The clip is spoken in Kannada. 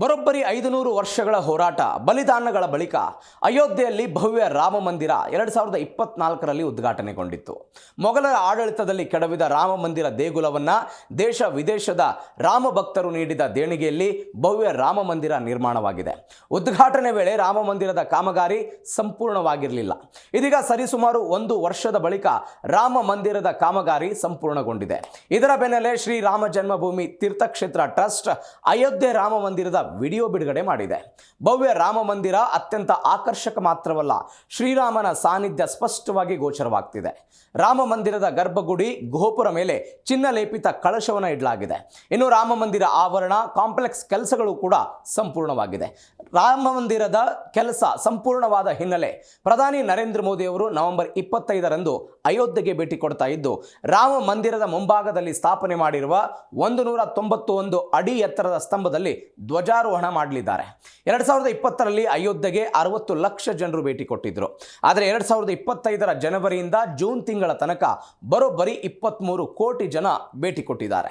ಬರೋಬ್ಬರಿ ಐದು ನೂರು ವರ್ಷಗಳ ಹೋರಾಟ, ಬಲಿದಾನಗಳ ಬಳಿಕ ಅಯೋಧ್ಯೆಯಲ್ಲಿ ಭವ್ಯ ರಾಮ ಮಂದಿರ ಎರಡು ಸಾವಿರದ ಇಪ್ಪತ್ನಾಲ್ಕರಲ್ಲಿ ಉದ್ಘಾಟನೆಗೊಂಡಿತ್ತು. ಮೊಘಲರ ಆಡಳಿತದಲ್ಲಿ ಕೆಡವಿದ ರಾಮ ಮಂದಿರ ದೇಗುಲವನ್ನು ದೇಶ ವಿದೇಶದ ರಾಮ ಭಕ್ತರು ನೀಡಿದ ದೇಣಿಗೆಯಲ್ಲಿ ಭವ್ಯ ರಾಮ ಮಂದಿರ ನಿರ್ಮಾಣವಾಗಿದೆ. ಉದ್ಘಾಟನೆ ವೇಳೆ ರಾಮ ಮಂದಿರದ ಕಾಮಗಾರಿ ಸಂಪೂರ್ಣವಾಗಿರಲಿಲ್ಲ. ಇದೀಗ ಸರಿಸುಮಾರು ಒಂದು ವರ್ಷದ ಬಳಿಕ ರಾಮ ಮಂದಿರದ ಕಾಮಗಾರಿ ಸಂಪೂರ್ಣಗೊಂಡಿದೆ. ಇದರ ಬೆನ್ನಲ್ಲೇ ಶ್ರೀ ರಾಮ ಜನ್ಮಭೂಮಿ ತೀರ್ಥಕ್ಷೇತ್ರ ಟ್ರಸ್ಟ್ ಅಯೋಧ್ಯೆ ರಾಮ ಮಂದಿರದ ವಿಡಿಯೋ ಬಿಡುಗಡೆ ಮಾಡಿದೆ. ಭವ್ಯ ರಾಮ ಮಂದಿರ ಅತ್ಯಂತ ಆಕರ್ಷಕ ಮಾತ್ರವಲ್ಲ, ಶ್ರೀರಾಮನ ಸಾನ್ನಿಧ್ಯ ಸ್ಪಷ್ಟವಾಗಿ ಗೋಚರವಾಗ್ತಿದೆ. ರಾಮ ಮಂದಿರದ ಗರ್ಭಗುಡಿ, ಗೋಪುರ ಮೇಲೆ ಚಿನ್ನ ಲೇಪಿತ ಕಳಶವನ್ನು ಇಡಲಾಗಿದೆ. ಇನ್ನು ರಾಮ ಮಂದಿರ ಆವರಣ, ಕಾಂಪ್ಲೆಕ್ಸ್ ಕೆಲಸಗಳು ಕೂಡ ಸಂಪೂರ್ಣವಾಗಿದೆ. ರಾಮ ಮಂದಿರದ ಕೆಲಸ ಸಂಪೂರ್ಣವಾದ ಹಿನ್ನೆಲೆ. ಪ್ರಧಾನಿ ನರೇಂದ್ರ ಮೋದಿ ಅವರು ನವೆಂಬರ್ ಇಪ್ಪತ್ತೈದರಂದು ಅಯೋಧ್ಯೆಗೆ ಭೇಟಿ ಕೊಡ್ತಾ ಇದ್ದು, ರಾಮ ಮಂದಿರದ ಮುಂಭಾಗದಲ್ಲಿ ಸ್ಥಾಪನೆ ಮಾಡಿರುವ ಒಂದು ನೂರ ತೊಂಬತ್ತು ಒಂದು ಅಡಿ ಎತ್ತರದ ಸ್ತಂಭದಲ್ಲಿ ಧ್ವಜಾರೋಹಣ ಮಾಡಲಿದ್ದಾರೆ. ಎರಡು ಸಾವಿರದ ಇಪ್ಪತ್ತರಲ್ಲಿ ಅಯೋಧ್ಯೆಗೆ ಅರವತ್ತು ಲಕ್ಷ ಜನರು ಭೇಟಿ ಕೊಟ್ಟಿದ್ದರು ಆದರೆ ಎರಡು ಸಾವಿರದ ಇಪ್ಪತ್ತೈದರ ಜನವರಿಯಿಂದ ಜೂನ್ ತಿಂಗಳ ತನಕ ಬರೋಬ್ಬರಿ ಇಪ್ಪತ್ತ್ಮೂರು ಕೋಟಿ ಜನ ಭೇಟಿ ಕೊಟ್ಟಿದ್ದಾರೆ.